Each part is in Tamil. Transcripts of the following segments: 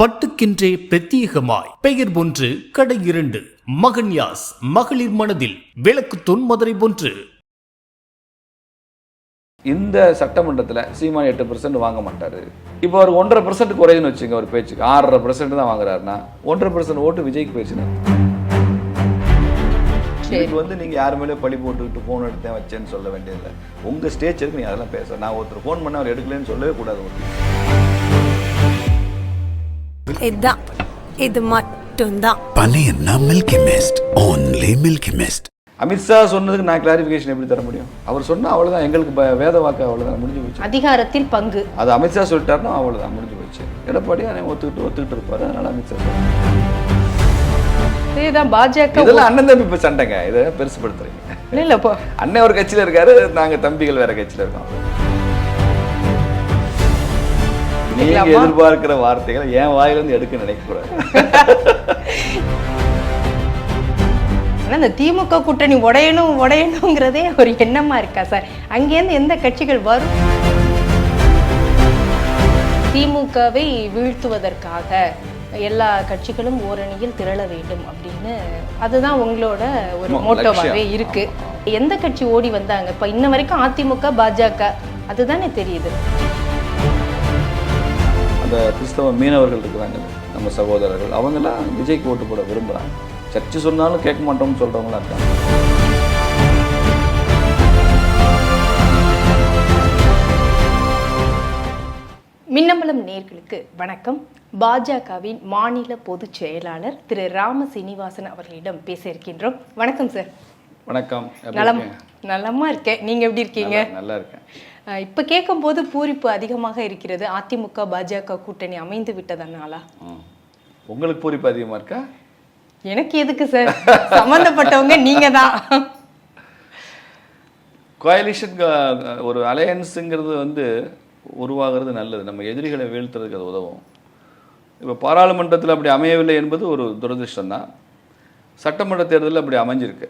பட்டுக்கென்றே பிரத்யேகமாய். பெயர் ஒன்று கடை இரண்டு. மகன் யாஸ் மகளிர் மனதில் விளக்கு தொன்மதுரை ஒன்று. இந்த சட்டமன்றத்தில் சீமான் எட்டு பர்சன்ட் வாங்க மாட்டாரு. இப்போ அவர் ஒன்றரை பர்சன்ட் குறையுன்னு வச்சுங்க ஒரு பேச்சுக்கு. ஆறரை பர்சன்ட் தான் வாங்குறாருன்னா ஒன்றரை பர்சன்ட் ஓட்டு விஜய்க்கு போயிடுச்சுன்னா இதுக்கு வந்து நீங்க யார் மேலே பழி போட்டுக்கிட்டு ஃபோன் எடுத்தேன் வச்சேன்னு சொல்ல வேண்டியதில்லை. உங்க ஸ்டேஜ் இருக்கு நீங்க அதெல்லாம் பேச. நான் ஒருத்தர் ஃபோன் பண்ண அவர் எடுக்கலன்னு சொல்லவே கூடாது. இதுதான். இது மட்டும்தான். பழையன்னா milky mist only milky mist Amit Shah சொன்னதுக்கு நான் கிளாரிஃபிகேஷன் எப்படி தர முடியும்? அவர் சொன்னா அவ்வளவுதான் எங்களுக்கு ப- வேத வாக்கு அவ்வளவுதான் முடிஞ்சு போச்சு. அதிகாரத்தில் பங்கு. அது அமித்ஷா சொல்லிட்டாருன்னா அவ்வளவுதான் முடிஞ்சு போச்சு. எடப்பாடி அதை ஒத்துக்கிட்டு ஒத்துக்கிட்டு இருப்பாரு அதனால அமித்ஷா சொல்றாரு. இதேதான் பாஜக இதெல்லாம் அண்ணன் தம்பி இப்ப சண்டைங்க இதை பெருசுப்படுத்துறீங்க. இல்ல இப்போ அண்ணன் ஒரு கட்சியில இருக்காரு நாங்க தம்பிகள் வேற கட்சியில இருக்கோம். நீங்க? எதிர்பார்க்கிற வார்த்தைகளை என் வாயிலிருந்து எடுக்க நினைக்க கூடாது ஆனா இந்த திமுக கூட்டணி உடையணும் உடையணுங்கிறதே ஒரு எண்ணமா இருக்கா சார்? அங்கேருந்து எந்த கட்சிகள் வரும்? திமுகவை வீழ்த்துவதற்காக எல்லா கட்சிகளும் ஓரணியில் திரள வேண்டும் அப்படின்னு அதுதான் உங்களோட ஒரு மோட்டோவாகவே. இருக்கு. எந்த கட்சி ஓடி வந்தாங்க? இப்ப இன்ன வரைக்கும் அதிமுக பாஜக அதுதானே தெரியுது. அந்த கிறிஸ்தவ மீனவர்கள் இருக்கிறாங்க நம்ம சகோதரர்கள். அவங்கெல்லாம் விஜய்க்கு ஓட்டு போட விரும்புறாங்க. சர்ச்சு சொன்னாலும் கேட்க மாட்டோம்னு சொல்றவங்களா இருக்காங்க. மின்னம்பலம் நேர்களுக்கு வணக்கம். பாஜகவின் மாநில பொதுச் செயலாளர் திரு ராம சீனிவாசன் அவர்களிடம் பேச இருக்கின்றோம். வணக்கம் சார். வணக்கம். நலம்? நலமா இருக்கேன். நீங்க எப்படி இருக்கீங்க? நல்லா- இருக்கேன். இப்ப கேட்கும்போது பூரிப்பு அதிகமாக இருக்கிறது. அதிமுக பாஜக கூட்டணி அமைந்து விட்டதனால. உங்களுக்கு பூரிப்பு அதிகமா இருக்கா? எனக்கு எதுக்கு சார் சம்பந்தப்பட்டவங்க நீங்க தான் கோயலிஷன் ஒரு அலையன்ஸுங்கிறது வந்து உருவாகிறது நல்லது. நம்ம எதிரிகளை வீழ்த்துறதுக்கு அது உதவும். இப்போ பாராளுமன்றத்தில் அப்படி அமையவில்லை என்பது ஒரு துரதிருஷ்டம் தான் சட்டமன்ற தேர்தலில் அப்படி அமைஞ்சிருக்கு.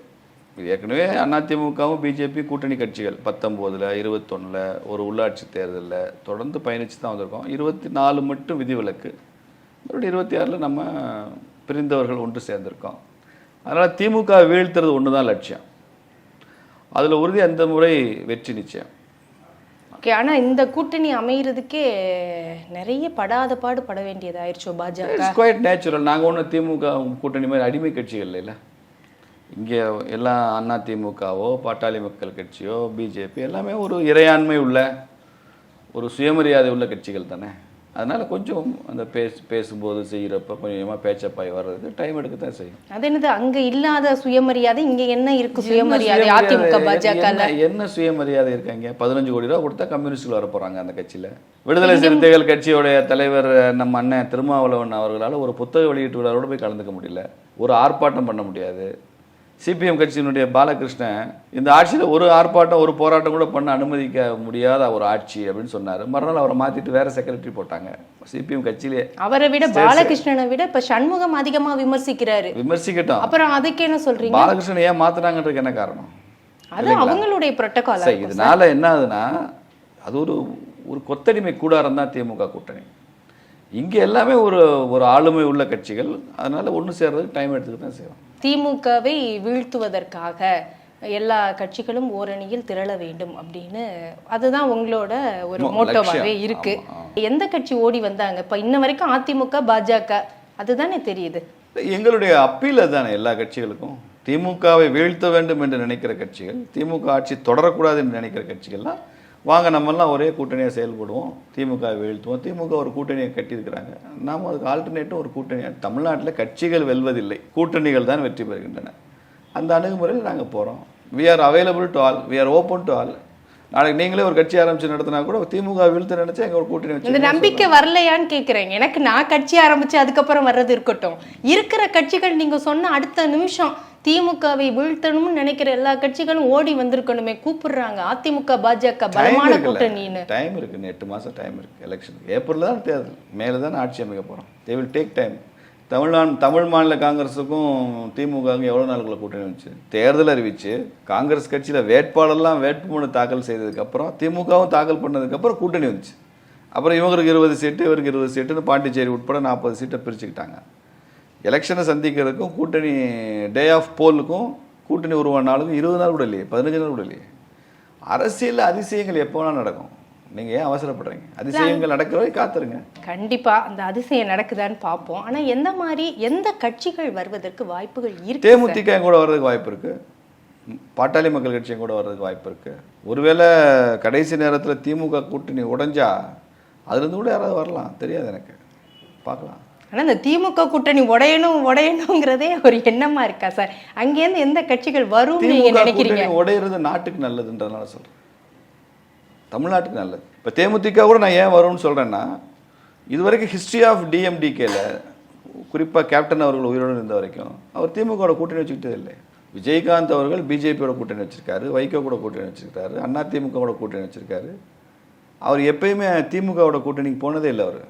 இது ஏற்கனவே அதிமுகவும் பிஜேபி கூட்டணி கட்சிகள் பத்தொம்போதில் இருபத்தொன்னில் ஒரு உள்ளாட்சி தேர்தலில் தொடர்ந்து பயணித்து தான் வந்திருக்கோம். இருபத்தி நாலு மட்டும் விதிவிலக்கு மறுபடியும் இருபத்தி ஆறில் நம்ம பிரிந்தவர்கள் ஒன்று சேர்ந்திருக்கோம். அதனால் திமுக வீழ்த்துறது ஒன்று தான் லட்சியம். அதில் உறுதி அந்த முறை வெற்றி நிச்சயம். ஓகே ஆனா இந்த கூட்டணி அமைகிறதுக்கே நிறைய படாத பாடு பட வேண்டியது ஆயிடுச்சோ பாஜக? இட்ஸ் குவைட் நேச்சுரல் நாங்கள் ஒன்றும் திமுக கூட்டணி மாதிரி அடிமை கட்சிகள் இல்லைல்ல. இங்கே எல்லாம் அண்ணா திமுகவோ பாட்டாளி மக்கள் கட்சியோ பிஜேபி எல்லாமே ஒரு இறையாண்மை உள்ள ஒரு சுயமரியாதை உள்ள கட்சிகள் தானே. அதனால கொஞ்சம் அந்த பேச பேசும்போது செய்கிறப்ப கொஞ்சமாக பேச்சப்பாய் வர்றதுக்கு டைம் எடுக்க தான் செய்யும். அது என்னது? அங்க இல்லாத சுயமரியாதை இங்க என்ன இருக்கு என்ன சுயமரியாதை? அதிமுக பாஜக என்ன- சுயமரியாதை இருக்காங்க? பதினஞ்சு கோடி ரூபா கொடுத்தா கம்யூனிஸ்டுகள் வர போறாங்க அந்த கட்சியில. விடுதலை சிறுத்தைகள் கட்சியோடைய தலைவர் நம்ம அண்ணன் திருமாவளவன் அவர்களால் ஒரு புத்தக வெளியீட்டு விழாவோட போய் கலந்துக்க முடியல. ஒரு ஆர்ப்பாட்டம் பண்ண முடியாது. சிபிஎம் கட்சியினுடைய பாலகிருஷ்ணன் இந்த ஆட்சியில் ஒரு ஆர்ப்பாட்டம் ஒரு போராட்டம் கூட பண்ண அனுமதிக்க முடியாத ஒரு ஆட்சி அப்படின்னு சொன்னார். மறுநாள் அவரை மாத்திட்டு வேற செக்ரட்டரி போட்டாங்க. சிபிஎம் கட்சியிலே அவரை விட பாலகிருஷ்ணனை விட இப்ப சண்முகம் அதிகமா விமர்சிக்கிறாரு. விமர்சிக்கட்டும். அப்புறம் அதுக்கு என்ன சொல்றீங்க? பாலகிருஷ்ணன் ஏன் மாத்துனாங்கன்றதுக்கு என்ன காரணம்? அது அவங்களுடைய புரோட்டோகால் இதனால என்ன ஆகுதுன்னா அது ஒரு ஒரு கொத்தடிமை கூடாரம் தான் திமுக கூட்டணி. இங்க எல்லாமே ஒரு ஒரு ஆளுமை உள்ள கட்சிகள். அதனால ஒண்ணு சேர்றதுக்கு டைம் எடுத்துக்க தான் செய்யும் திமுகவை வீழ்த்துவதற்காக எல்லா கட்சிகளும் ஓரணியில் திரள வேண்டும் அப்படின்னு அதுதான் உங்களோட ஒரு மோட்டோவாகவே. இருக்கு. எந்த கட்சி ஓடி வந்தாங்க? இப்ப இன்ன வரைக்கும் அதிமுக பாஜக அதுதானே தெரியுது. எங்களுடைய அப்பீல் தானே எல்லா கட்சிகளுக்கும். திமுகவை வீழ்த்த வேண்டும் என்று நினைக்கிற கட்சிகள் திமுக ஆட்சி தொடரக்கூடாது என்று நினைக்கிற கட்சிகள்லாம் வாங்க நம்மெல்லாம் ஒரே கூட்டணியாக செயல்படுவோம். திமுக வீழ்த்துவோம். திமுக ஒரு கூட்டணியை கட்டியிருக்கிறாங்க. நாம் அதுக்கு ஆல்டர்னேட்டும் ஒரு கூட்டணி. தமிழ்நாட்டில் கட்சிகள் வெல்வதில்லை. கூட்டணிகள் தான் வெற்றி பெறுகின்றன. அந்த அணுகுமுறையில் நாங்கள் போகிறோம் we are available to all we are open to all நாளைக்கு நீங்களே ஒரு கட்சி ஆரம்பிச்சு நடத்தினா கூட திமுக வீழ்த்து நினைச்சா எங்க ஒரு கூட்டணி வச்சு நம்பிக்கை வரலையான்னு கேக்குறேன் எனக்கு நான் கட்சி ஆரம்பிச்சு அதுக்கப்புறம் வர்றது இருக்கட்டும். இருக்கிற கட்சிகள் நீங்க சொன்ன அடுத்த நிமிஷம் திமுகவை வீழ்த்தணும்னு நினைக்கிற எல்லா கட்சிகளும் ஓடி வந்திருக்கணுமே கூப்பிடுறாங்க. அதிமுக பாஜக பலமான கூட்டணின்னு. டைம் இருக்கு. எட்டு மாசம் டைம் இருக்கு. எலெக்ஷனுக்கு ஏப்ரல் தான் தேர்தல். மேலே தான் ஆட்சி அமைக்க போறோம். They will take time Tamil Nadu Tamil மாநில காங்கிரஸுக்கும் திமுகவுக்கும் எவ்வளோ நாளுக்குள்ள கூட்டணி வந்துச்சு? தேர்தல் அறிவிச்சு காங்கிரஸ் கட்சியில் வேட்பாளர்லாம் வேட்புமனு தாக்கல் செய்ததுக்கப்புறம் திமுகவும் தாக்கல் பண்ணதுக்கப்புறம் கூட்டணி வந்துச்சு. அப்புறம் இவங்களுக்கு இருபது சீட்டு இவருக்கு இருபது சீட்டுன்னு பாண்டிச்சேரி உட்பட நாற்பது சீட்டை பிரிச்சுக்கிட்டாங்க. எலெக்ஷனை சந்திக்கிறதுக்கும் கூட்டணி டே ஆஃப் போலுக்கும் கூட்டணி உருவான நாளுக்கும் இருபது நாள் கூட இல்லையே பதினஞ்சு நாள் கூட இல்லையே. அரசியலில் அதிசயங்கள் எப்போ வேணாலும் நடக்கும். நீங்கள் ஏன் அவசரப்படுறீங்க? அதிசயங்கள் நடக்கிற வரை காத்துருங்க. கண்டிப்பா அந்த அதிசயம் நடக்குதான்னு பார்ப்போம். ஆனா எந்த மாதிரி எந்த கட்சிகள் வருவதற்கு வாய்ப்புகள் இருக்கு? தேமுதிக கூட வர்றதுக்கு வாய்ப்பு இருக்கு. பாட்டாளி மக்கள் கட்சி என் கூட வர்றதுக்கு வாய்ப்பு இருக்கு. ஒருவேளை கடைசி நேரத்தில் திமுக கூட்டணி உடைஞ்சா அதுலேருந்து கூட யாராவது வரலாம். தெரியாது எனக்கு. பார்க்கலாம். ஆனா இந்த திமுக கூட்டணி உடையணும் உடையணுங்கிறதே ஒரு எண்ணமா இருக்கா சார்? அங்கேருந்து எந்த கட்சிகள் வரும் நீங்க திமுக நினைக்கிறீங்க? கூட்டணி உடையிறது நாட்டுக்கு நல்லதுன்றதுனால சொல்றேன் தமிழ்நாட்டுக்கு நல்லது. இப்போ தேமுதிக கூட நான் ஏன் வரும்னு சொல்றேன்னா இதுவரைக்கும் ஹிஸ்ட்ரி ஆஃப் டிஎம்டிகேல குறிப்பா கேப்டன் அவர்கள் உயிரோடு இருந்த வரைக்கும் அவர் திமுகவோட கூட்டணி வச்சுக்கிட்டே இல்லை. விஜயகாந்த் அவர்கள் பிஜேபியோட கூட்டணி வச்சிருக்காரு வைகோ கூட கூட்டணி வச்சிருக்காரு அண்ணா திமுகவோட கூட்டணி வச்சிருக்காரு. அவர் எப்பயுமே திமுகவோட கூட்டணிக்கு போனதே இல்லை அவர்.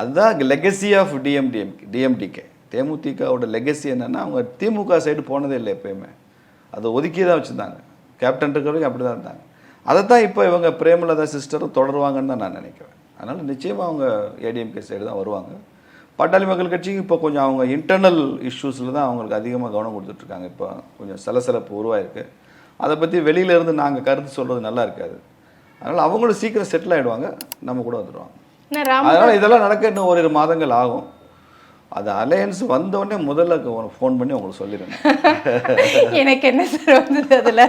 அதுதான் லெகசி ஆஃப் டிஎம்டிஎம் டிஎம்டிகே தேமுதிகவோட லெகசி என்னென்னா அவங்க திமுக சைடு போனதே இல்லை எப்பயுமே. அதை ஒதுக்கி தான் வச்சுருந்தாங்க. கேப்டன் இருக்கிறவங்க அப்படி தான் இருந்தாங்க. அதை தான் இப்போ இவங்க பிரேமலதா சிஸ்டரும் தொடருவாங்கன்னு தான் நான் நினைக்கிறேன். அதனால் நிச்சயமாக அவங்க ஏடிஎம்கே சைடு தான் வருவாங்க. பாட்டாளி மக்கள் கட்சிக்கு இப்போ கொஞ்சம் அவங்க இன்டர்னல் இஷ்யூஸில் தான் அவங்களுக்கு அதிகமாக கவனம் கொடுத்துட்ருக்காங்க. இப்போ கொஞ்சம் சலசலப்பு உருவாயிருக்கு. அதை பற்றி வெளியிலேருந்து நாங்கள் கருத்து சொல்கிறது நல்லா இருக்காது. அதனால் அவங்களும் சீக்கிரம் செட்டில் ஆகிடுவாங்க நம்ம கூட வந்துடுவாங்க அதனால் இதெல்லாம் நடக்க இன்னும் ஓரிரு மாதங்கள் ஆகும். அது அலையன்ஸ் வந்தோடனே முதல்ல ஃபோன் பண்ணி உங்களுக்கு சொல்லிடுங்க எனக்கு என்ன சார் வந்தது அதுல?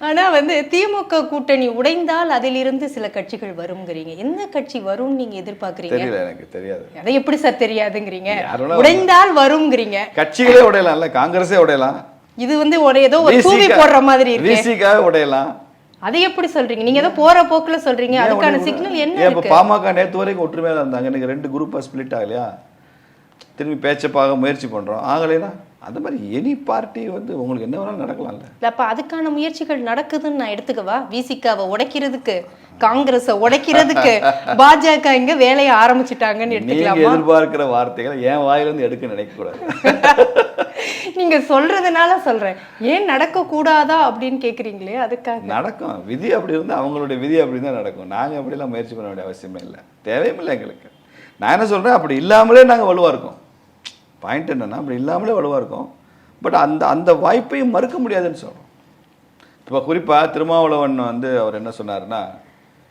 ஆனா வந்து திமுக கூட்டணி உடைந்தால் அதிலிருந்து சில கட்சிகள் வருங்கிறீங்க எந்த கட்சி வரும்னு நீங்க எதிர்பார்க்கறீங்க? தெரியல எனக்கு தெரியாது. அதை எப்படி சார் தெரியாதுங்கிறீங்க? உடைந்தால் வருங்கிறீங்க கட்சிகளே உடையலாம்ல காங்கிரஸே உடையலாம். இது வந்து ஒரு ஏதோ ஒரு தூவி போடுற மாதிரி இருக்கு. உடையலாம். அதை எப்படி சொல்றீங்க? நீங்க ஏதோ போற போக்குல சொல்றீங்க. அதுக்கான? சிக்னல் என்ன இப்போ பாமக நேற்று வரைக்கும் ஒற்றுமையாக இருந்தாங்க. இன்னைக்கு ரெண்டு குரூப்பாக ஸ்பிளிட் ஆகலையா? திரும்பி பேச்சப்பாக முயற்சி பண்றோம். ஆகலைன்னா அந்த மாதிரி எனி பார்ட்டி வந்து உங்களுக்கு என்ன வேணாலும் நடக்கலாம்ல. இல்ல, அப்ப அதுக்கான முயற்சிகள் நடக்குதுன்னு நான் எடுத்துக்கவா? விசிகாவை உடைக்கிறதுக்கு. காங்கிரஸ உடைக்கிறதுக்கு பாஜக இங்க வேலையை ஆரம்பிச்சிட்டாங்கன்னு நீங்க எடுத்துக்கலாமா? எதிர்பார்க்கிற வார்த்தைகளை என் வாயிலிருந்து எடுக்க நினைக்க கூடாது நீங்க சொல்றதுனால சொல்றேன். ஏன் நடக்க கூடாதா அப்படின்னு கேக்குறீங்களே அதுக்காக. நடக்கும். விதி அப்படி இருந்தால் அவங்களுடைய விதி அப்படி தான் நடக்கும். நாங்கள் அப்படிலாம் முயற்சி பண்ண வேண்டிய அவசியமே இல்லை. தேவையும் இல்லை எங்களுக்கு. நான் என்ன சொல்கிறேன் அப்படி இல்லாமலே நாங்கள் வலுவாக இருக்கோம். பாயிண்ட் என்னன்னா அப்படி இல்லாமலே வலுவாக இருக்கோம். பட் அந்த அந்த வாய்ப்பையும் மறுக்க முடியாதுன்னு சொல்கிறோம் இப்போ குறிப்பாக திருமாவளவன் வந்து அவர் என்ன சொன்னாருன்னா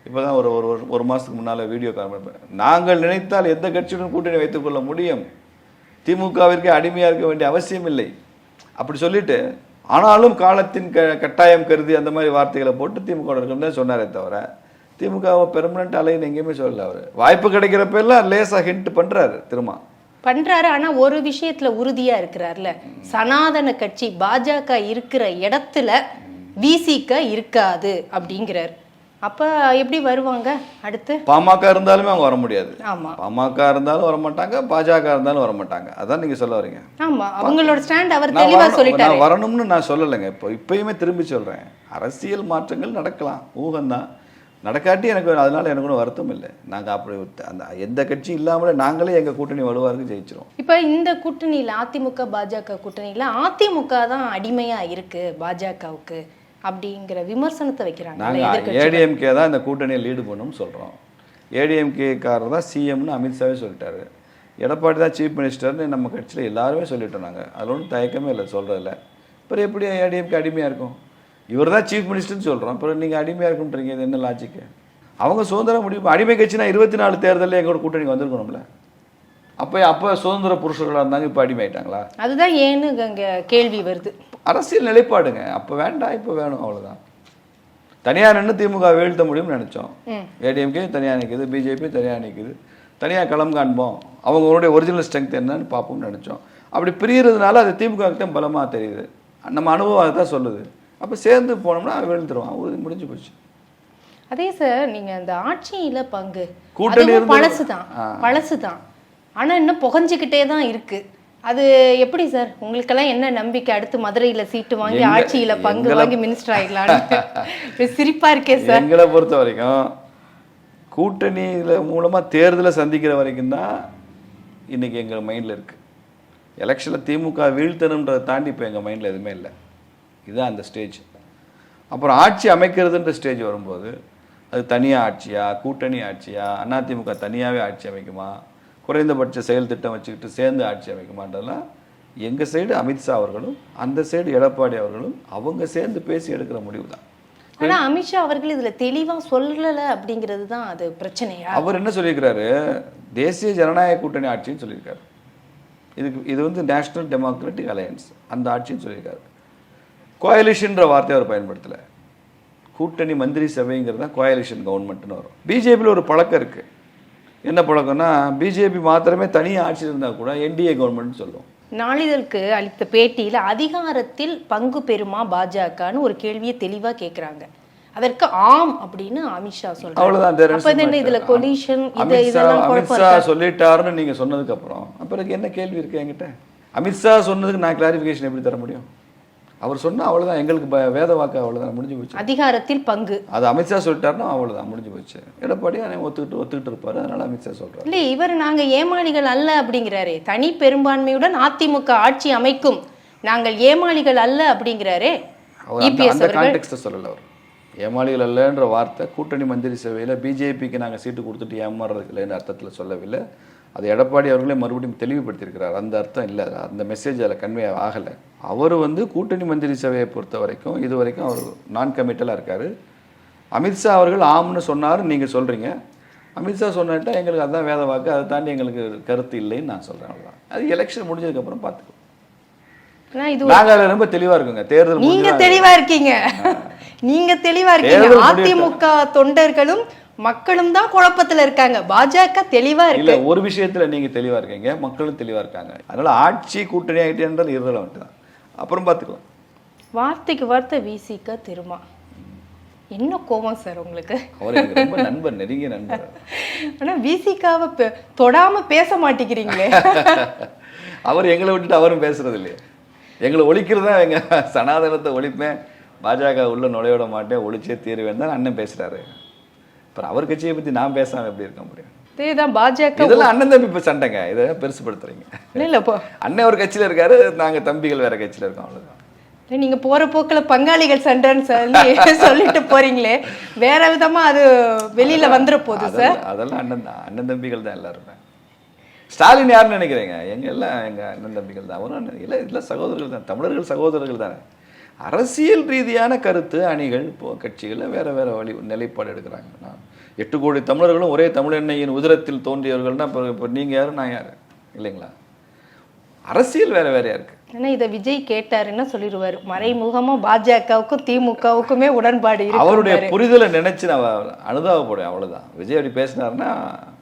இப்போ தான் ஒரு ஒரு ஒரு- ஒரு மாதத்துக்கு முன்னால் வீடியோ கால் நாங்கள் நினைத்தால் எந்த கட்சியுடன் கூட்டணி வைத்துக்கொள்ள முடியும்? திமுகவிற்கு அடிமையாக இருக்க வேண்டிய அவசியம் இல்லை. அப்படி சொல்லிட்டு ஆனாலும் காலத்தின் க கட்டாயம் கருதி அந்த மாதிரி வார்த்தைகளை போட்டு திமுக இருக்குன்னு சொன்னாரே தவிர திமுகவை பெர்மனண்ட் அலைன்னு எங்கேயுமே சொல்லல அவர். வாய்ப்பு கிடைக்கிறப்ப எல்லாம் லேசாக ஹிண்ட் பண்ணுறாரு திரும்ப பண்றாரு ஆனா ஒரு விஷயத்துல உறுதியா இருக்கிறார்ல. சனாதன கட்சி பாஜக இருக்கிற இடத்துல விசிக இருக்காது அப்படிங்கிறார். அப்ப எப்படி வருவாங்க அடுத்து? பாமக இருந்தாலுமே அவங்க வர முடியாது. ஆமா. பாமக இருந்தாலும் வர மாட்டாங்க பாஜக இருந்தாலும் வர மாட்டாங்க அதான் நீங்கள் சொல்ல வரீங்க. ஆமா அவங்களோட ஸ்டாண்ட் அவர் நான் தெளிவா வரணும், சொல்லிட்டாரு. நான் வரணும்னு நான் சொல்லலைங்க. இப்போ இப்பயுமே திரும்பி சொல்றேன். அரசியல் மாற்றங்கள் நடக்கலாம். ஊகம்தான் நடக்காட்டி எனக்கு அதனால எனக்கு ஒன்றும் வருத்தம் இல்லை. நாங்க அப்படி அந்த எந்த கட்சி இல்லாமலே நாங்களே எங்க கூட்டணி வலுவாருக்கு ஜெயிச்சிரும் இப்ப இந்த கூட்டணியில அதிமுக பாஜக கூட்டணியில அதிமுக தான் அடிமையா இருக்கு பாஜகவுக்கு. அப்படிங்கிற விமர்சனத்தை வைக்கிறாங்க. நாங்க ஏடிஎம்கே தான் இந்த கூட்டணியை லீடு பண்ணணும்னு சொல்றோம். ஏடிஎம்கே காரர் தான் சிஎம்னு அமித்ஷாவே சொல்லிட்டாரு. எடப்பாடி தான் சீஃப் மினிஸ்டர்னு நம்ம கட்சியில் எல்லாருமே சொல்லிட்டோம் நாங்கள் அதில் ஒன்றும் தயக்கமே இல்லை சொல்கிறதில்ல அப்புறம் எப்படி ஏடிஎம்கே அடிமையாக இருக்கும்? இவர் தான் சீஃப் மினிஸ்டர்னு சொல்கிறோம் அப்புறம் நீங்கள் அடிமையாக இருக்குன்றீங்க இது என்ன லாஜிக்கு அவங்க சுதந்திரம் முடிவு அடிமை கட்சினா இருபத்தி நாலு தேர்தலில் எங்களோட கூட்டணி வந்திருக்கணும்ல. அப்போ அப்போ சுதந்திர புருஷர்களாக இருந்தாங்க இப்போ அடிமையாயிட்டாங்களா? அதுதான் ஏன்னு கேள்வி வருது. அரசியல் நிலைப்பாடுங்க. அப்போ வேண்டாம் இப்போ வேணும் அவ்வளவுதான். தனியார் நின்று திமுக வீழ்த்த முடியும்னு நினைச்சோம். ஏடிஎம்கே தனியாக நிற்குது பிஜேபி தனியாக நிற்குது தனியாக களம் காண்போம். அவங்களுடைய ஒரிஜினல் ஸ்ட்ரென்த் என்னன்னு பார்ப்போம்னு நினைச்சோம். அப்படி பிரியறதுனால அது திமுக கிட்ட பலமாக தெரியுது. நம்ம அனுபவம் அதை தான் சொல்லுது. அப்போ சேர்ந்து போனோம்னா வீழ்ந்துருவான். முடிஞ்சு போச்சு. அதே சார் நீங்க அந்த ஆட்சியில பங்கு. கூட்டணி. பழசுதான். பழசுதான். ஆனா இன்னும் புகஞ்சுக்கிட்டே தான் இருக்கு. அது எப்படி சார்? உங்களுக்கெல்லாம் என்ன நம்பிக்கை? அடுத்து மதுரையில சீட்டு வாங்கி ஆட்சியில பங்கு வாங்கி மினிஸ்டர் ஆயிடலாம்னு? சிரிப்பா இருக்கே சார். எங்களை பொறுத்த வரைக்கும் கூட்டணியில் மூலமாக தேர்தலை சந்திக்கிற வரைக்கும் தான் இன்னைக்கு எங்கள் மைண்டில் இருக்குது எலெக்ஷனில் திமுக வீழ்த்தணுன்றதை தாண்டி இப்போ எங்கள் மைண்டில் எதுவுமே இல்லை. இதுதான் அந்த ஸ்டேஜ் அப்புறம் ஆட்சி அமைக்கிறதுன்ற ஸ்டேஜ் வரும்போது அது தனியாக ஆட்சியா கூட்டணி ஆட்சியா அதிமுக தனியாகவே ஆட்சி அமைக்குமா? குறைந்தபட்ச செயல் திட்டம் வச்சுக்கிட்டு சேர்ந்து ஆட்சி அமைக்குமான்றதெல்லாம் எங்கள் சைடு அமித்ஷா அவர்களும் அந்த சைடு எடப்பாடி அவர்களும் அவங்க சேர்ந்து பேசி எடுக்கிற முடிவு தான் ஆனா அமித்ஷா அவர்கள் இதுல தெளிவா சொல்லல அப்படிங்கிறது தான் அது பிரச்சனையா? அவர் என்ன சொல்லியிருக்கிறாரு? தேசிய ஜனநாயக கூட்டணி ஆட்சின்னு சொல்லியிருக்காரு. இதுக்கு இது வந்து நேஷனல் டெமோக்ராட்டிக் அலையன்ஸ் அந்த ஆட்சின்னு சொல்லியிருக்காரு. கோயலிஷன்ற வார்த்தையை அவர் பயன்படுத்தலை. கூட்டணி மந்திரி சபைங்கிறது தான் கோயலிஷன் கவர்மெண்ட்னு வரும். பிஜேபியில் ஒரு பழக்கம் இருக்குது என்ன பழக்கம்னா பிஜேபி மாத்திரமே தனியாக ஆட்சியில் இருந்தால் கூட என்டிஏ கவர்மெண்ட்னு சொல்லுவோம் நாளிதழுக்கு அளித்த பேட்டியில அதிகாரத்தில் பங்கு பெறுமா பாஜகன்னு ஒரு கேள்வியை தெளிவா கேக்குறாங்க. அதற்கு ஆம் அப்படின்னு அமித்ஷா சொல்றாரு. அவ்வளவுதான் அப்ப என்ன இதுல. கொலிஷன் இது அமித்ஷா இதெல்லாம்? சொல்லிட்டாருன்னு நீங்க சொன்னதுக்கு அப்புறம் அப்புறம் என்ன கேள்வி இருக்கு என்கிட்ட? அமித்ஷா சொன்னதுக்கு நான் கிளாரிஃபிகேஷன் எப்படி தர முடியும்? அவர் சொன்னா அவ்வளவுதான். எங்களுக்கு வேத வாக்கு அவ்வளவுதான். முடிஞ்சு போச்சு. அதிகாரத்தில் பங்கு. அது அமித்ஷா சொல்லிட்டாருன்னா அவ்வளவுதான். முடிஞ்சு போச்சு. எடப்பாடி அதை ஒத்துக்கிட்டு ஒத்துக்கிட்டு இருப்பாரு. அதனால அமித்ஷா சொல்றாரு. இல்ல இவர் நாங்க ஏமாளிகள் அல்ல அப்படிங்கிறாரே. தனி பெரும்பான்மையுடன் அதிமுக ஆட்சி அமைக்கும். நாங்கள் ஏமாளிகள் அல்ல அப்படிங்கிறாரே. அந்த கான்டெக்ட்டை சொல்லல அவர். ஏமாளிகள் அல்லன்ற வார்த்தை கூட்டணி மந்திரி சபையில் பிஜேபிக்கு நாங்கள் சீட்டு கொடுத்துட்டு ஏமாறுறதுக்கு இல்லைன்னு அர்த்தத்தில் சொல்லவில்லை. அது எடப்பாடி அவர்களே மறுபடியும் தெளிவுபடுத்தியிருக்கிறார். அந்த அர்த்தம் இல்லை. அந்த மெசேஜ் அதில் கன்வே ஆகலை. அவர் வந்து கூட்டணி மந்திரி சபையை பொறுத்த வரைக்கும் இது வரைக்கும் அவர் நான் கமிட்டலாக இருக்கார். அமித்ஷா அவர்கள் ஆம்னு சொன்னார் நீங்கள் சொல்கிறீங்க அமித்ஷா சொன்னாட்டா எங்களுக்கு அதான் வேத வாக்கு அதை தாண்டி எங்களுக்கு கருத்து இல்லைன்னு நான் சொல்கிறேன் அவ்வளோதான் அது எலெக்ஷன் முடிஞ்சதுக்கப்புறம் பார்த்துக்கோ நாங்கள் ரொம்ப தெளிவாக இருக்குங்க. தேர்தல் நீங்க தெளிவா இருக்கீங்க. நீங்க தெளிவா இருக்கீங்க. அதிமுக தொண்டர்களும் மக்களும் தான் குழப்பத்துல இருக்காங்க. பாஜக தெளிவா இல்ல இருக்கு. ஒரு விஷயத்துல நீங்க தெளிவா இருக்கீங்க மக்களும் தெளிவா இருக்காங்க. அதனால ஆட்சி கூட்டணி ஆகிட்டேன்றது irrelevant தான். அப்புறம் பார்த்துக்கலாம் வார்த்தைக்கு வார்த்தை வீசிக்க திருமா. என்ன கோபம் சார் உங்களுக்கு. ரொம்ப நண்பர் நெருங்கிய நண்பர். ஆனா விசிகாவை தொடாம பேச மாட்டேங்கிறீங்களே. அவர் எங்களை விட்டுட்டு அவரும் பேசுறது இல்லையே. எங்களை ஒழிக்கிறது தான் எங்க சனாதனத்தை ஒழிப்பேன். பாஜக உள்ள நுழைய விட மாட்டேன் ஒழிச்சே தீருவேன் தான் அண்ணன் பேசுறாரு. அப்புறம் அவர் கட்சியை பத்தி நான் பேசாம எப்படி இருக்க முடியும்? இதேதான் பாஜக இதெல்லாம் அண்ணன் தம்பி இப்ப சண்டைங்க. இதை பெருசுப்படுத்துறீங்க இல்ல இல்ல போ. அண்ணன் ஒரு கட்சியில இருக்காரு நாங்க தம்பிகள் வேற கட்சியில இருக்கோம் அவ்வளவுதான். இல்ல, நீங்க போற போக்குல பங்காளிகள் சண்டைன்னு சொல்லி சொல்லிட்டு போறீங்களே. வேற விதமா அது வெளியில வந்துட போகுது சார் அதெல்லாம் அண்ணன் தான். அண்ணன் தம்பிகள் தான் எல்லாருமே. ஸ்டாலின் யாருன்னு நினைக்கிறீங்க? எங்க எல்லாம் எங்க அண்ணன் தம்பிகள் தான்? அவரும் அண்ணன் இல்லை இதெல்லாம் சகோதரர்கள் தான். தமிழர்கள் சகோதரர்கள் தானே. அரசியல் ரீதியான கருத்து அணிகள் இப்போ கட்சிகளில் வேற வேற வழி நிலைப்பாடு எடுக்கிறாங்க. நான் எட்டு கோடி தமிழர்களும் ஒரே தமிழெண்ணையின் உதிரத்தில் தோன்றியவர்கள்னா இப்போ இப்போ நீங்கள் யாரு நான் யாரு? இல்லைங்களா? அரசியல் வேற வேறையா இருக்கு. ஆனா இத விஜய் கேட்டாருன்னா சொல்லிடுவாரு மறைமுகமா பாஜகவுக்கும் திமுகவுக்குமே உடன்பாடு அவருடைய புரிதலை நினைச்சு நான் அனுதாபப்படுவேன் அவ்வளவுதான். விஜய் அப்படி பேசினாருன்னா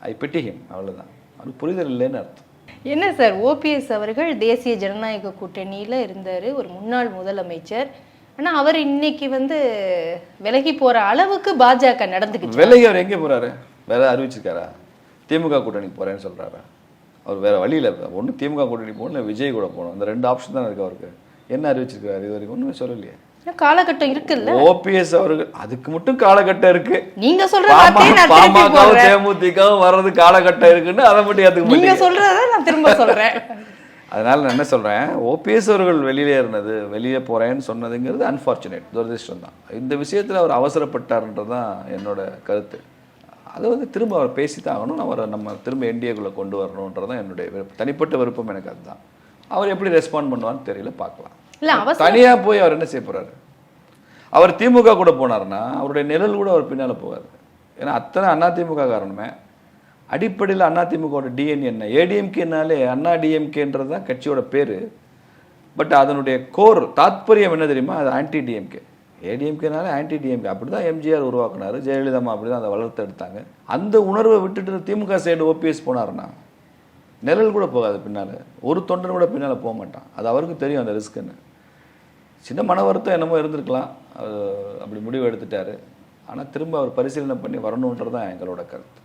ஐ பிட்டி ஹிம் அவ்வளவுதான். அவருக்கு புரிதல் இல்லைன்னு அர்த்தம். என்ன சார் ஓபிஎஸ் அவர்கள் தேசிய ஜனநாயக கூட்டணியில இருந்தாரு ஒரு முன்னாள் முதலமைச்சர். ஆனா அவர் இன்னைக்கு வந்து விலகி போற அளவுக்கு பாஜக நடந்துக்கிச்சு. விலகி அவர் எங்கே போறாரு? வேற அறிவிச்சிருக்காரா? திமுக கூட்டணிக்கு போறேன்னு சொல்றாரா? அவர் வேற வழியில ஒண்ணு திமுக கூட்டணி போகணும் இல்லை விஜய் கூட போகணும். இந்த ரெண்டு ஆப்ஷன் தான் இருக்கு அவருக்கு. என்ன அறிவிச்சிருக்காரு இது வரைக்கும்? ஒண்ணுமே சொல்லலையே. காலகட்டம் இருக்குல்ல. ஓபிஎஸ் அவர்கள் அதுக்கு மட்டும் காலகட்டம் இருக்கு. நீங்க சொல்ற பாமகவும் தேமுதிகவும் வர்றது காலகட்டம் இருக்குன்னு அதை மட்டும் ஏத்துக்க நீங்க சொல்றத நான் திரும்ப சொல்றேன். அதனால நான் என்ன சொல்றேன் ஓபிஎஸ் அவர்கள் வெளியிலே இருந்தது வெளியே போறேன்னு சொன்னதுங்கிறது அன்ஃபார்ச்சுனேட் துரதிருஷ்டம் தான் இந்த விஷயத்துல அவர் அவசரப்பட்டார்ன்றது தான் என்னோட கருத்து. அதை வந்து திரும்ப அவர் பேசித்தான் ஆகணும் அவரை நம்ம திரும்ப என்டிஏக்குள்ளே கொண்டு வரணுன்றதான் என்னுடைய விருப்பம். தனிப்பட்ட விருப்பம் எனக்கு அதுதான். அவர் எப்படி ரெஸ்பாண்ட் பண்ணுவான்னு தெரியல பார்க்கலாம். இல்ல அவசர தனியா போய் அவர் என்ன செய்ய போறாரு? அவர் திமுக கூட போனாருன்னா அவருடைய நிழல் கூட அவர் பின்னால போவார். ஏன்னா அத்தனை அதிமுக காரணமே அடிப்படையில் அதிமுகவோட டிஎன் என்ன? ஏடிஎம்கேனாலே அண்ணா டிஎம்கேன்றது தான் கட்சியோட பேர். பட் அதனுடைய கோர் தாத்பரியம் என்ன தெரியுமா? அது ஆன்டி டிஎம்கே ஏடிஎம்கேனாலே ஆன்டி டிஎம்கே அப்படி தான் எம்ஜிஆர் உருவாக்குனார். ஜெயலலிதா அப்படி தான் அதை வளர்த்து எடுத்தாங்க. அந்த உணர்வை விட்டுட்டு திமுக சைடு ஓபிஎஸ் போனார்னா நிழல் கூட போகாது பின்னால். ஒரு தொண்டன் கூட பின்னால் போக மாட்டான். அது அவருக்கு தெரியும் அந்த ரிஸ்க்குன்னு சின்ன மன வருத்தம் என்னமோ இருந்திருக்கலாம். அப்படி முடிவு எடுத்துட்டாரு. ஆனால் திரும்ப அவர் பரிசீலனை பண்ணி வரணுன்றது தான் எங்களோட கருத்து.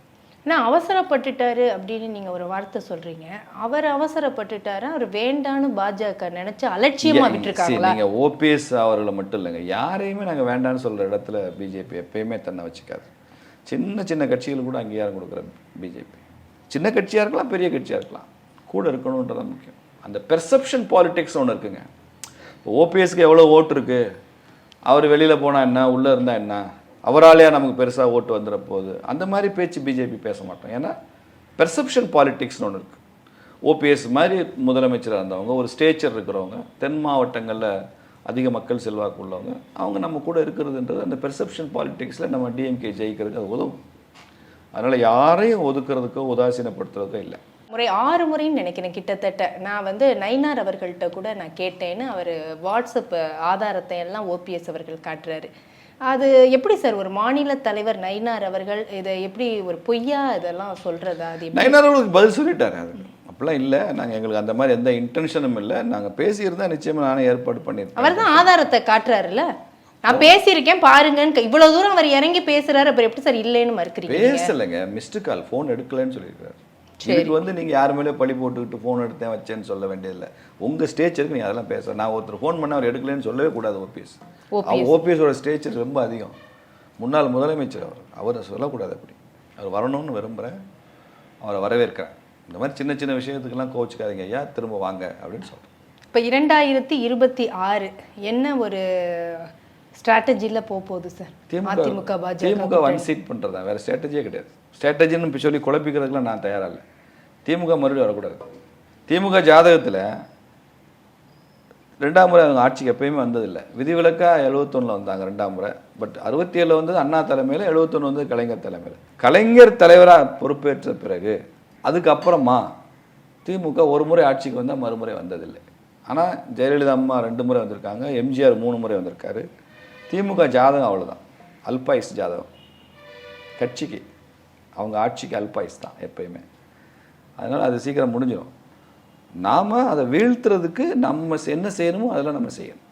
நான் அவசரப்பட்டுட்டாரு அப்படின்னு நீங்க ஒரு வார்த்தை சொல்றீங்க. அவர் அவசரப்பட்டுட்டாரு? அவர் வேண்டான்னு பாஜக நினைச்சு அலட்சியமா சரி, விட்டுருக்காங்களா? ஓபிஎஸ் அவர்களை மட்டும் இல்லைங்க. யாரையுமே நாங்க வேண்டாம்னு சொல்ற இடத்துல பிஜேபி எப்பயுமே தன்னை வச்சுக்காது. சின்ன சின்ன கட்சிகள் கூட அங்கீகாரம் கொடுக்குற பிஜேபி. சின்ன கட்சியா இருக்கலாம் பெரிய கட்சியா இருக்கலாம். கூட இருக்கணுன்றதான் முக்கியம். அந்த பெர்செப்ஷன் பாலிடிக்ஸ் ஒன்று இருக்குங்க. ஓபிஎஸ்க்கு எவ்வளோ ஓட்டு இருக்கு? அவர் வெளியில போனா என்ன? உள்ள இருந்தா என்ன? அவராலேயே நமக்கு பெருசாக ஓட்டு வந்துட போகுது அந்த மாதிரி பேச்சு பிஜேபி பேச மாட்டோம். ஏன்னா பெர்செப்ஷன் பாலிட்டிக்ஸ்னு ஒன்று இருக்குது ஓபிஎஸ் மாதிரி முதலமைச்சராக இருந்தவங்க ஒரு ஸ்டேச்சர் இருக்கிறவங்க தென் மாவட்டங்களில் அதிக மக்கள் செல்வாக்கு உள்ளவங்க அவங்க நம்ம கூட இருக்கிறதுன்றது அந்த பெர்செப்ஷன் பாலிட்டிக்ஸில் நம்ம டிஎம்கே ஜெயிக்கிறதுக்கு அது உதவும். அதனால் யாரையும் ஒதுக்குறதுக்கோ உதாசீனப்படுத்துறதுக்கோ இல்லை. முறை ஆறு முறைன்னு நினைக்கிறேன் கிட்டத்தட்ட. நான் வந்து நைனார் அவர்கள்ட்ட கூட நான் கேட்டேன்னு அவர் வாட்ஸ்அப் ஆதாரத்தை எல்லாம் ஓபிஎஸ் அவர்கள் காட்டுறாரு. அது எப்படி சார் ஒரு மாநில தலைவர் நயினார் அவர்கள் இதை எப்படி ஒரு பொய்யா இதெல்லாம் சொல்றதா? அது? நயினார் அவர்களுக்கு பதில் சொல்லிட்டாரு அது. அப்படிலாம் இல்லை. நாங்கள் எங்களுக்கு அந்த மாதிரி எந்த இன்டென்ஷனும் இல்லை. நாங்கள் பேசியிருந்தா நிச்சயமாக நானே ஏற்பாடு பண்ணியிருக்கேன் அவர் தான் ஆதாரத்தை காட்டுறாருல்ல? நான் பேசியிருக்கேன் பாருங்கன்னு இவ்வளவு தூரம் அவர் இறங்கி பேசுறாரு. அப்புறம் எப்படி சார் இல்லைன்னு மறுக்கிறீங்க? பேசலைங்க. மிஸ்டு கால் ஃபோன் எடுக்கலைன்னு சொல்லியிருக்காரு இதுக்கு வந்து நீங்கள் யார் மேலே பழி போட்டுக்கிட்டு ஃபோன் எடுத்தேன் வச்சேன்னு சொல்ல வேண்டியதில்லை. உங்கள் ஸ்டேச்சருக்கு நீங்கள் அதெல்லாம் பேச. நான் ஒருத்தர் ஃபோன் பண்ண அவர் எடுக்கலைன்னு சொல்லவே கூடாது ஓபிஎஸ் அவர் ஓபிஎஸோட ஸ்டேச்சர் ரொம்ப அதிகம். முன்னாள் முதலமைச்சர் அவர். அவரை சொல்லக்கூடாது அப்படி. அவர் வரணும்னு விரும்புகிறேன் அவரை வரவேற்கிறேன். இந்த மாதிரி சின்ன சின்ன விஷயத்துக்கெல்லாம் கோச்சிக்காதீங்க ஐயா திரும்ப வாங்க அப்படின்னு சொல்கிறேன் இப்போ இரண்டாயிரத்தி இருபத்தி ஆறு என்ன ஒரு ஸ்ட்ராட்டஜியில் போக போகுது சார் அதிமுக பாஜக திமுக ஒன் சீட் பண்ணுறதா வேறு ஸ்ட்ராட்டஜியே கிடையாது. ஸ்ட்ராட்டஜின்னு சொல்லி குழப்பிக்கிறதுக்குலாம் நான் தயாரா இல்லை திமுக மறுபடியும் வரக்கூடாது. திமுக ஜாதகத்தில் ரெண்டாம் முறை அவங்க ஆட்சிக்கு எப்பயுமே வந்ததில்லை. விதிவிலக்கா எழுபத்தொன்னில் வந்தாங்க ரெண்டாம் முறை. பட் அறுபத்தி ஏழில் வந்தது அண்ணா தலைமையில் எழுபத்தொன்று வந்து கலைஞர் தலைமையில். கலைஞர் தலைவராக பொறுப்பேற்ற பிறகு அதுக்கப்புறமா திமுக ஒரு முறை ஆட்சிக்கு வந்தால் மறுமுறை வந்ததில்லை. ஆனால் ஜெயலலிதா அம்மா ரெண்டு முறை வந்திருக்காங்க எம்ஜிஆர் மூணு முறை வந்திருக்காரு. திமுக ஜாதகம் அவ்வளோதான் அல்பாயுஸ் ஜாதகம். கட்சிக்கு அவங்க ஆட்சிக்கு அல்பாயுஸ் தான் எப்பயுமே. அதனால் அது சீக்கிரம் முடிஞ்சிடும் நாம் அதை வீழ்த்துறதுக்கு நம்ம என்ன செய்யணுமோ அதெல்லாம் நம்ம செய்யணும்.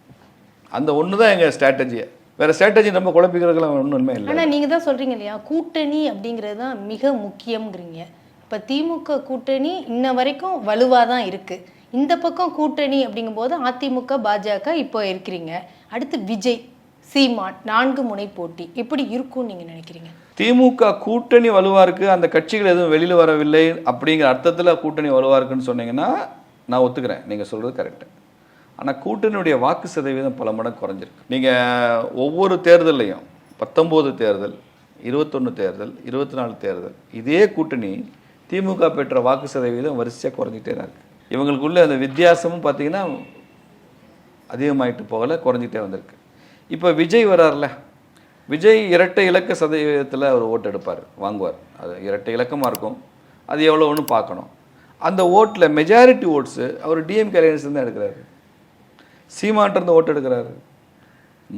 அந்த ஒன்று தான் எங்கள் ஸ்ட்ராட்டஜியை வேறு ஸ்ட்ராட்டஜி நம்ம குழப்பிக்கிறதுக்கெல்லாம் ஒன்றுமே இல்லை. ஆனால் நீங்கள் தான் சொல்கிறீங்க இல்லையா? கூட்டணி அப்படிங்கிறது தான் மிக முக்கியங்கிறீங்க இப்போ திமுக கூட்டணி இன்ன வரைக்கும் வலுவாக தான் இருக்குது இந்த பக்கம் கூட்டணி அப்படிங்கும்போது அதிமுக பாஜக இப்போ இருக்கிறீங்க. அடுத்து விஜய். சீமான் நான்கு முனை போட்டி எப்படி இருக்கும்னு நீங்க நினைக்கிறீங்க? திமுக கூட்டணி வலுவாக இருக்கு அந்த கட்சிகள் எதுவும் வெளியில் வரவில்லை அப்படிங்கிற அர்த்தத்தில் கூட்டணி வலுவாக இருக்குன்னு சொன்னீங்கன்னா நான் ஒத்துக்கிறேன். நீங்கள் சொல்கிறது கரெக்டு ஆனால் கூட்டணியுடைய வாக்கு சதவீதம் பல மடங்கு குறைஞ்சிருக்கு. நீங்கள் ஒவ்வொரு தேர்தல்லையும் பத்தொம்போது தேர்தல் இருபத்தொன்று தேர்தல் இருபத்தி நாலு தேர்தல் இதே கூட்டணி திமுக பெற்ற வாக்கு சதவீதம் வரிசையாக குறைஞ்சிட்டே தான் இருக்குது இவங்களுக்குள்ள அந்த வித்தியாசமும் பார்த்தீங்கன்னா அதிகமாயிட்டு போகலை குறைஞ்சிட்டே வந்திருக்கு. இப்போ விஜய் வரார்ல விஜய் இரட்டை இலக்க சதவீதத்தில் அவர் ஓட்டு எடுப்பார் வாங்குவார். அது இரட்டை இலக்கமாக இருக்கும். அது எவ்வளோன்னு பார்க்கணும். அந்த ஓட்டில் மெஜாரிட்டி ஓட்ஸு அவர் டிஎம்கே அலையன்ஸ் தான் எடுக்கிறாரு. சீமான்ட்டிருந்து ஓட்டு எடுக்கிறாரு.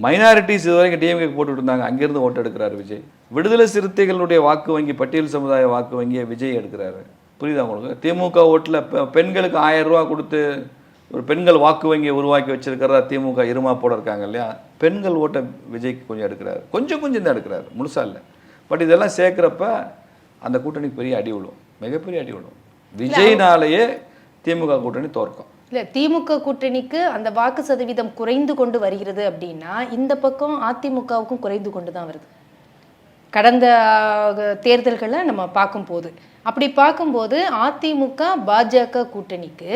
மைனாரிட்டிஸ் இது வரைக்கும் டிஎம்கே போட்டுட்டு இருந்தாங்க. அங்கேருந்து ஓட்டு எடுக்கிறாரு விஜய். விடுதலை சிறுத்தைகளுடைய வாக்கு வங்கி பட்டியல் சமுதாய வாக்கு வங்கியை விஜய் எடுக்கிறாரு. புரியுதா உங்களுக்கு? திமுக ஓட்டில் பெண்களுக்கு ஆயிரம் ரூபா கொடுத்து ஒரு பெண்கள் வாக்கு வங்கியை உருவாக்கி வச்சிருக்கிறதா திமுக இருமாப்போட இருக்காங்க இல்லையா? பெண்கள் ஓட்டை விஜய்க்கு கொஞ்சம் எடுக்கிறாரு. கொஞ்சம் கொஞ்சம் தான் எடுக்கிறாரு. முழுசா இல்லை. பட் இதெல்லாம் சேர்க்குறப்ப அந்த கூட்டணிக்கு பெரிய அடி விழும். மிகப்பெரிய அடி விழும். விஜய்னாலேயே திமுக கூட்டணி தோற்கும். இல்ல திமுக கூட்டணிக்கு அந்த வாக்கு சதவீதம் குறைந்து கொண்டு வருகிறது அப்படின்னா இந்த பக்கம் அதிமுகவுக்கும் குறைந்து கொண்டு தான் வருது. கடந்த தேர்தல்களை நம்ம பார்க்கும்போது. அப்படி பார்க்கும்போது அதிமுக பாஜக கூட்டணிக்கு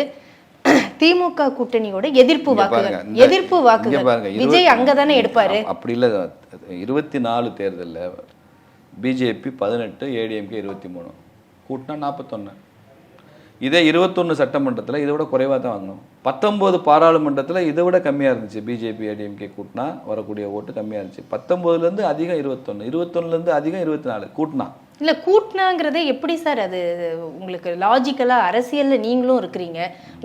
திமுக கூட்டணியோட எதிர்ப்பு வாக்குகள் எதிர்ப்பு வாக்குகள். பாருங்க, விஜய் அங்கதானே எடுப்பாரு. அப்படி இல்லை இருபத்தி நாலு தேர்தலில் பிஜேபி பதினெட்டு ஏடிஎம்கே இருபத்தி மூணு. கூட்டினா நாற்பத்தொன்று இதே இருபத்தொன்று சட்டமன்றத்தில் இதை விட குறைவாக தான் வாங்கணும். பத்தொம்போது பாராளுமன்றத்தில் இதை விட கம்மியாக இருந்துச்சு. பிஜேபி ஏடிஎம்கே கூட்டினா வரக்கூடிய ஓட்டு கம்மியாக இருந்துச்சு. பத்தொம்போதுலேருந்து அதிகம் இருபத்தொன்று இருபத்தொன்னுலேருந்து அதிகம் இருபத்தி நாலு. கூட்டினா. இல்ல கூட்டினாங்கிறதே எப்படி சார் அது? உங்களுக்கு லாஜிக்கலா அரசியல்ல நீங்களும் இருக்கிறீங்க.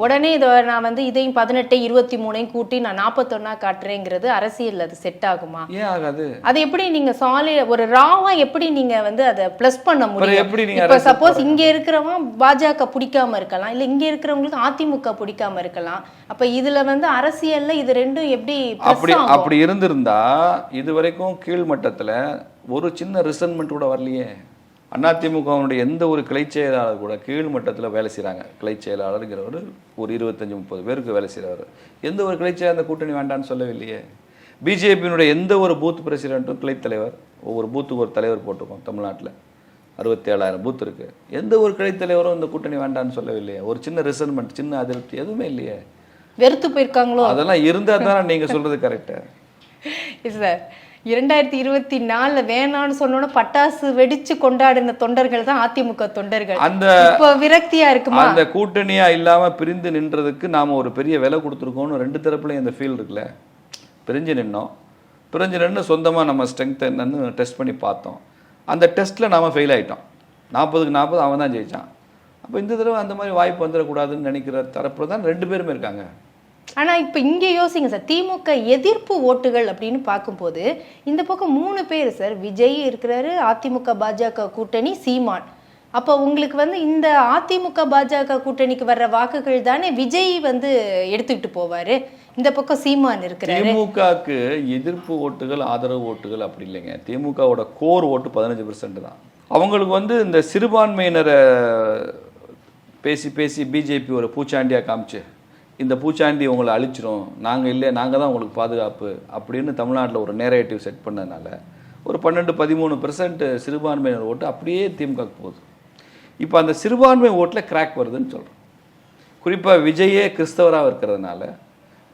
உடனே இதை நான் வந்து இதையும் பதினெட்டு இருபத்தி மூணையும் கூட்டி நான் நாற்பத்தொன்னா காட்டுறேங்கிறது அரசியல் அது செட் ஆகுமா? ஏன் ஆகாது? அது எப்படி நீங்க சாலி ஒரு ராவா எப்படி நீங்க வந்து அதை ப்ளஸ் பண்ண முடியும்? எப்படி இப்ப சப்போஸ் இங்க இருக்கிறவன் பாஜக பிடிக்காம இருக்கலாம் இல்ல இங்க இருக்கிறவங்களுக்கு அதிமுக பிடிக்காம இருக்கலாம். அப்ப இதுல வந்து அரசியல்ல இது ரெண்டும் எப்படி அப்படி? அப்படி இருந்திருந்தா இது வரைக்கும் கீழ்மட்டத்தில் ஒரு சின்ன ரிசன்மெண்ட் கூட வரலையே. அதிமுகவினுடைய எந்த ஒரு கிளை செயலாளர் கூட கீழ்மட்டத்தில் வேலை செய்கிறாங்க கிளை செயலாளருங்கிறவர் ஒரு இருபத்தஞ்சி முப்பது பேருக்கு வேலை செய்கிறவர் எந்த ஒரு கிளை அந்த கூட்டணி வேண்டான்னு சொல்லவில்லையே. பிஜேபியினுடைய எந்த ஒரு பூத் பிரசிடென்ட்டும் கிளை தலைவர் ஒவ்வொரு பூத்துக்கு ஒரு தலைவர் போட்டிருக்கோம் தமிழ்நாட்டில். அறுபத்தேழாயிரம் பூத் இருக்கு. எந்த ஒரு கிளை தலைவரும் இந்த கூட்டணி வேண்டான்னு சொல்லவில்லையே. ஒரு சின்ன ரிசன்மெண்ட் சின்ன அதிருப்தி எதுவுமே இல்லையே. வெறுத்து போயிருக்காங்களோ? அதெல்லாம் இருந்தால் தானே நீங்கள் சொல்கிறது கரெக்டு சார் இரண்டாயிரத்தி இருபத்தி நாலுல வேணான்னு சொன்னோன்னு பட்டாசு வெடிச்சு கொண்டாடின தொண்டர்கள் தான் அதிமுக தொண்டர்கள். அந்த இப்போ விரக்தியா இருக்குமா? அந்த கூட்டணியா இல்லாம பிரிந்து நின்றதுக்கு நாம ஒரு பெரிய விலை கொடுத்துருக்கோம்னு ரெண்டு தரப்புலையும் இந்த ஃபீல் இருக்குல்ல. பிரிஞ்சு நின்னோம். பிரிஞ்சு நின்று சொந்தமா நம்ம ஸ்ட்ரென்த் என்னன்னு டெஸ்ட் பண்ணி பார்த்தோம். அந்த டெஸ்ட்ல நாம ஃபெயில் ஆயிட்டோம். நாற்பதுக்கு நாற்பது அவன் தான் ஜெயிச்சான். அப்போ இந்த தடவை அந்த மாதிரி வாய்ப்பு வந்துடக்கூடாதுன்னு நினைக்கிற தரப்புல தான் ரெண்டு பேருமே இருக்காங்க. ஆனா இப்ப இங்கே யோசிங்க சார். திமுக எதிர்ப்பு ஓட்டுகள் அப்படின்னு பார்க்கும்போது இந்த பக்கம் மூணு பேர் சார். விஜய் இருக்கிறாரு அதிமுக பாஜக கூட்டணி சீமான். அப்போ உங்களுக்கு வந்து இந்த அதிமுக பாஜக கூட்டணிக்கு வர்ற வாக்குகள் தானே விஜய் வந்து எடுத்துக்கிட்டு போவாரு. இந்த பக்கம் சீமான் இருக்கிறாரு. திமுகவுக்கு எதிர்ப்பு ஓட்டுகள் ஆதரவு ஓட்டுகள் அப்படி இல்லைங்க. திமுகவோட கோர் ஓட்டு பதினஞ்சு பெர்சன்ட் தான். அவங்களுக்கு வந்து இந்த சிறுபான்மையினரை பேசி பேசி பிஜேபி ஒரு பூச்சாண்டியா காமிச்சு இந்த பூச்சாண்டி உங்களை அழிச்சிரும். நாங்கள் இல்லை நாங்கள் தான் உங்களுக்கு பாதுகாப்பு அப்படின்னு தமிழ்நாட்டில் ஒரு நேரேட்டிவ் செட் பண்ணதுனால ஒரு பன்னெண்டு பதிமூணு பெர்சன்ட் சிறுபான்மையினர் ஓட்டு அப்படியே திமுக போகுது. இப்போ அந்த சிறுபான்மை ஓட்டில் கிராக் வருதுன்னு சொல்கிறோம் குறிப்பாக விஜயே கிறிஸ்தவராக இருக்கிறதுனால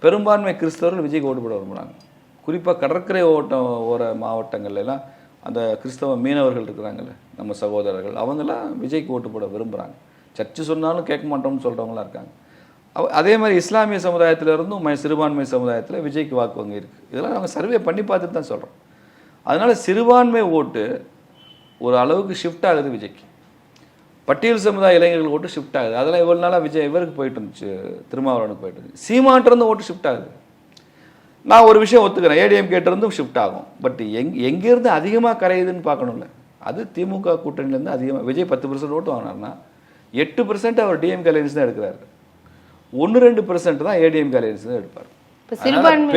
பெரும்பான்மை கிறிஸ்தவர்கள் விஜய்க்கு ஓட்டு போட விரும்புகிறாங்க குறிப்பாக கடற்கரை ஓட்டம் ஓர மாவட்டங்கள்லாம் அந்த கிறிஸ்தவ மீனவர்கள் இருக்கிறாங்கல்ல நம்ம சகோதரர்கள் அவங்கெல்லாம் விஜய்க்கு ஓட்டு போட விரும்புகிறாங்க சர்ச்சு சொன்னாலும் கேட்க மாட்டோம்னு சொல்கிறவங்களாம் இருக்காங்க. அதே மாதிரி இஸ்லாமிய சமுதாயத்தில் இருந்தும் ம- சிறுபான்மை சமுதாயத்தில் விஜய்க்கு வாக்கு வங்கி இருக்குது இதெல்லாம் நாங்கள் சர்வே பண்ணி பார்த்துட்டு தான் சொல்கிறோம் அதனால் சிறுபான்மை ஓட்டு ஒரு அளவுக்கு ஷிஃப்ட் ஆகுது விஜய்க்கு. பட்டியல் சமுதாய இளைஞர்கள் ஓட்டு ஷிஃப்ட் ஆகுது. அதெல்லாம் இவ்வளோ நாளாக விஜய் இவருக்கு போயிட்டு இருந்துச்சு திருமாவளவனுக்கு போயிட்டு இருந்துச்சு. சீமான்ட்டிருந்து ஓட்டு ஷிஃப்ட் ஆகுது. நான் ஒரு விஷயம் ஒத்துக்கிறேன். ஏடிஎம் கேட்டிருந்தும் ஷிஃப்ட் ஆகும். பட் எங் எங்கேருந்து அதிகமாக கரையுதுன்னு பார்க்கணும்ல. அது திமுக கூட்டணியிலேருந்து அதிகமாக விஜய் பத்து பர்சன்ட் ஓட்டு வாங்கினார்னா எட்டு பர்சன்ட் அவர் டிஎம் அலையன்ஸ் தான் எடுக்கிறாரு. ஒன்று ரெண்டு பர்சன்ட் தான் ஏடிஎம் அலையன்ஸ் தான் எடுப்பார்.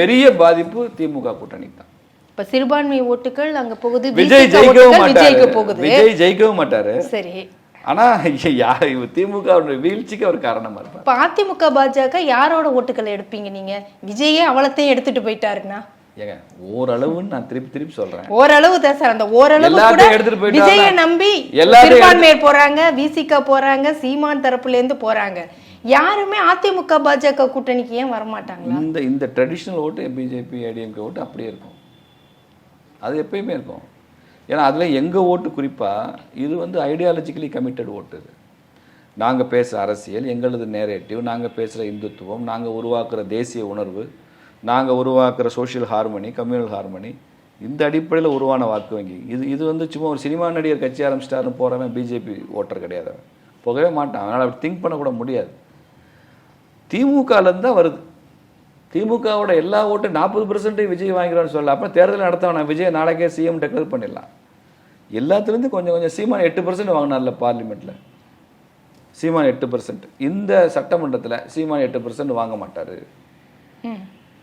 பெரிய பாதிப்பு திமுக கூட்டணிக்கு தான். இப்ப சிறுபான்மை ஓட்டுகள் அங்க போகுது விஜய் ஜெயிக்கவும் மாட்டாரு. போகுது. விஜய் ஜெயிக்கவும் மாட்டாரு. சரி. ஆனா திமுக வீழ்ச்சிக்கு அவர் காரணமா இருப்பார். அதிமுக பாஜக யாரோட ஓட்டுகளை எடுப்பீங்க நீங்க? விஜயே அவலத்தையும் எடுத்துட்டு போயிட்டாருன்னா? ஏங்க ஓரளவுன்னு நான் திருப்பி திருப்பி சொல்றேன். ஓரளவு தான் சார் அந்த ஓரளவு கூட எடுத்துட்டு போயிட்டாருன்னா, விஜய நம்பி சிறுபான்மையர் போறாங்க விசிக போறாங்க சீமான் தரப்புல இருந்து போறாங்க. யாருமே அதிமுக பாஜக கூட்டணிக்கு ஏன் வரமாட்டாங்களா? இந்த இந்த ட்ரெடிஷ்னல் ஓட்டு பிஜேபி ஏடிஎம்கே ஓட்டு அப்படியே இருக்கும். அது எப்பயுமே இருக்கும். ஏன்னா அதில் எங்கள் ஓட்டு குறிப்பாக இது வந்து ஐடியாலஜிக்கலி கமிட்டட் ஓட்டு இது. நாங்கள் பேசுகிற அரசியல் எங்களது நேரேட்டிவ் நாங்கள் பேசுகிற இந்துத்துவம் நாங்கள் உருவாக்குற தேசிய உணர்வு நாங்கள் உருவாக்குற சோஷியல் ஹார்மனி கம்யூனல் ஹார்மனி இந்த அடிப்படையில் உருவான வாக்கு வங்கி. இது இது வந்து சும்மா ஒரு சினிமா நடிகர் கட்சி ஆரம்பிச்சிட்டாருன்னு போகிறவன் பிஜேபி ஓட்டர் கிடையாது. அவன். போகவே மாட்டான். அதனால் அப்படி திங்க் பண்ணக்கூட முடியாது. திமுகலேருந்து தான் வருது. திமுகவோட எல்லா ஓட்டும் நாற்பது பர்சன்ட் விஜய் வாங்கிறான்னு சொல்லலாம் அப்போ தேர்தல் நடத்தவன்? நான் விஜய் நாளைக்கே சிஎம் டெக்ளேர் பண்ணிடலாம். எல்லாத்துலேருந்து கொஞ்சம் கொஞ்சம் சீமான் எட்டு பர்சன்ட் வாங்கினார்ல பார்லிமெண்ட்டில் சீமான் எட்டு பர்சன்ட் இந்த சட்டமன்றத்தில் சீமான் எட்டு பர்சன்ட் வாங்க மாட்டார்.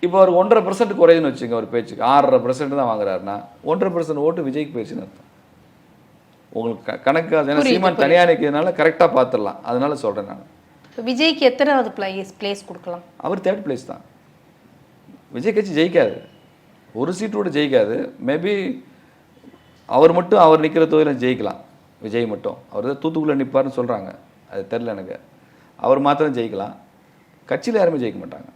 இப்போ அவர் ஒன்றரை பர்சன்ட் குறையுதுன்னு வச்சுங்க ஒரு பேச்சுக்கு. ஆறரை பர்சன்ட் தான் வாங்குறாருன்னா ஒன்றரை பர்சன்ட் ஓட்டு விஜய்க்கு போயிடுச்சுன்னு அர்த்தம். உங்களுக்கு கணக்கு அது ஏன்னா சீமான் தனியாக நிற்கிறதுனால கரெக்டாக பார்த்துடலாம் அதனால சொல்கிறேன் நான். விஜய்க்கு எத்தனாவது பிளேஸ் பிளேஸ் கொடுக்கலாம்? அவர் தேர்ட் பிளேஸ் தான். விஜய் கட்சி ஜெயிக்காது. ஒரு சீட்டோட ஜெயிக்காது. மேபி அவர் மட்டும் அவர் நிற்கிற தொகுதியில் ஜெயிக்கலாம். விஜய் மட்டும். அவர் தான் தூத்துக்குள்ள நிற்பார்னு சொல்கிறாங்க அது தெரில எனக்கு. அவர் மாத்திரம் ஜெயிக்கலாம். கட்சியில் யாருமே ஜெயிக்க மாட்டாங்க.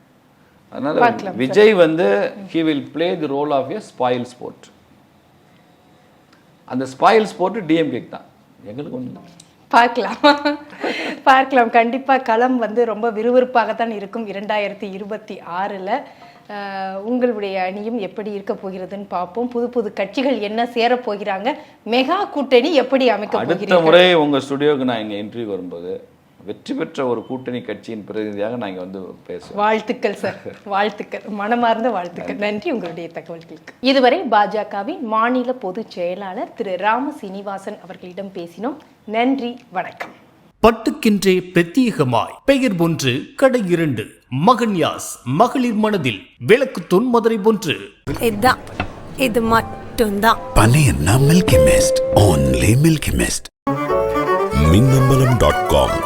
அதனால விஜய் வந்து he will play the role of a spoil sport அந்த ஸ்பாயில் ஸ்போர்ட் டிஎம்கேக்கு தான். எங்களுக்கு ஒன்றும் பார்க்கலாம். பார்க்கலாம். கண்டிப்பா களம் வந்து ரொம்ப விறுவிறுப்பாகத்தான் இருக்கும் இரண்டாயிரத்தி இருபத்தி ஆறுல. உங்களுடைய அணியும் எப்படி இருக்க போகிறதுன்னு பார்ப்போம். புது புது கட்சிகள் என்ன சேர போகிறாங்க? மெகா கூட்டணி எப்படி அமைக்க அடுத்த முறை உங்க ஸ்டுடியோக்கு நான் இங்க இன்டர்வியூ வரும்போது வெற்றி பெற்ற ஒரு கூட்டணி கட்சியின் பிரதிநிதியாக நான் இங்க வந்து பேசுவேன். வாழ்த்துக்கள் சார் வாழ்த்துக்கள். மனமார்ந்த வாழ்த்துக்கள். நன்றி. உங்களுடைய தகவல்களுக்கு. இதுவரை பாஜகவின் மாநில பொதுச் செயலாளர் திரு ராம சீனிவாசன் அவர்களிடம் பேசினோம். நன்றி வணக்கம். பட்டுக்கென்றே பிரத்யேகமாய். பெயர் ஒன்று கடை இரண்டு. மகன்யாஸ் மகளிர் மனதில் விளக்கு தொன்மதுரை ஒன்று இதான். இது மட்டும்தான். பழையன்னா milky mist only milky mist. Minnambalam dot com.